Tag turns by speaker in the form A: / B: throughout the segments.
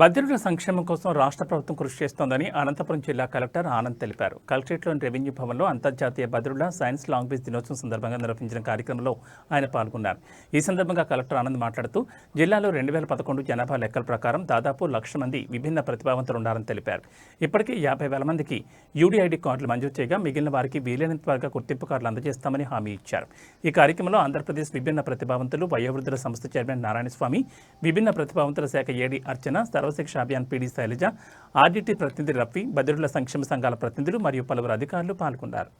A: భద్రుల సంక్షేమం కోసం రాష్ట్ర ప్రభుత్వం కృషి చేస్తోందని అనంతపురం జిల్లా కలెక్టర్ ఆనంద్ తెలిపారు. కలెక్టరేట్లోని రెవెన్యూ భవన్లో అంతర్జాతీయ భద్రుల సైన్స్ లాంగ్వేజ్ దినోత్సవం సందర్భంగా నిర్వహించిన కార్యక్రమంలో ఆయన పాల్గొన్నారు. ఈ సందర్భంగా కలెక్టర్ ఆనంద్ మాట్లాడుతూ జిల్లాలో రెండు వేల పదకొండు జనాభా లెక్కల ప్రకారం దాదాపు లక్ష మంది విభిన్న ప్రతిభావంతులు ఉన్నారని తెలిపారు. ఇప్పటికే యాభై వేల మందికి యూడీఐడి కార్డులు మంజూరు చేయగా మిగిలిన వారికి వీలైనంత త్వరగా గుర్తింపు కార్డులు అందజేస్తామని హామీ ఇచ్చారు. ఈ కార్యక్రమంలో ఆంధ్రప్రదేశ్ విభిన్న ప్రతిభావంతులు వయోవృద్ధుల సంస్థ చైర్మన్ నారాయణస్వామి విభిన్న ప్రతిభావంతుల శాఖ AD Archana Sarva Shiksha Abhiyan PD Shailaja RDT ప్రతినిధి రఫీ బదిరుల సంక్షేమ సంఘాల ప్రతినిధులు మరియు పలువురు అధికారులు పాల్గొన్నారు.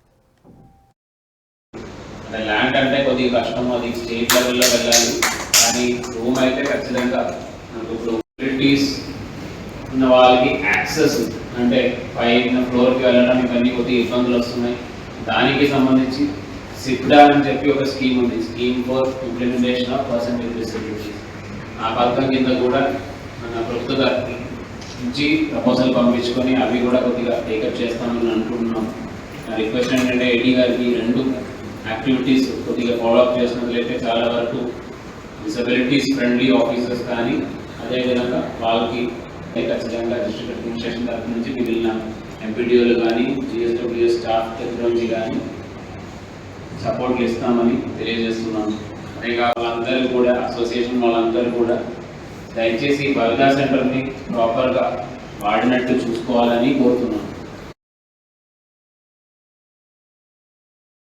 B: ల్యాండ్ అంటే కొద్దిగా కష్టం అది స్టేట్ లెవెల్లో వెళ్ళాలి. కానీ రూమ్ అయితే ఖచ్చితంగా మనకు ఇప్పుడు ఫెసిలిటీస్ ఉన్న వాళ్ళకి యాక్సెస్ అంటే పైన ఫ్లోర్కి వెళ్ళడం ఇవన్నీ కొద్దిగా ఇబ్బందులు వస్తున్నాయి. దానికి సంబంధించి సిప్డా అని చెప్పి ఒక స్కీమ్ ఉంది. Scheme for implementation of person with disabilities ఆ పథకం కింద కూడా కొత్తగా నుంచి ప్రపోజల్ పంపించుకొని అవి కూడా కొద్దిగా టేకప్ చేస్తామని అనుకుంటున్నాం. రిక్వెస్ట్ ఏంటంటే ఏడీ గారికి రెండు యాక్టివిటీస్ కొద్దిగా ఫాలోఅప్ చేసినట్లయితే చాలా వరకు డిసబిలిటీస్ ఫ్రెండ్లీ ఆఫీసర్స్ కానీ అదేవిధంగా వాళ్ళకి ఖచ్చితంగా డిస్ట్రిక్ట్ అడ్మినిస్ట్రేషన్ తరఫు నుంచి మిగిలిన ఎంపీడీఓలు కానీ జిఎస్డబ్ల్యూఎస్ స్టాఫ్ దగ్గర నుంచి కానీ సపోర్ట్లు ఇస్తామని తెలియజేస్తున్నాను అంతేగా వాళ్ళందరూ కూడా అసోసియేషన్ వాళ్ళందరూ కూడా దయచేసి బల్గా సెంటర్ని ప్రాపర్గా వాడినట్టు చూసుకోవాలని కోరుతున్నాను.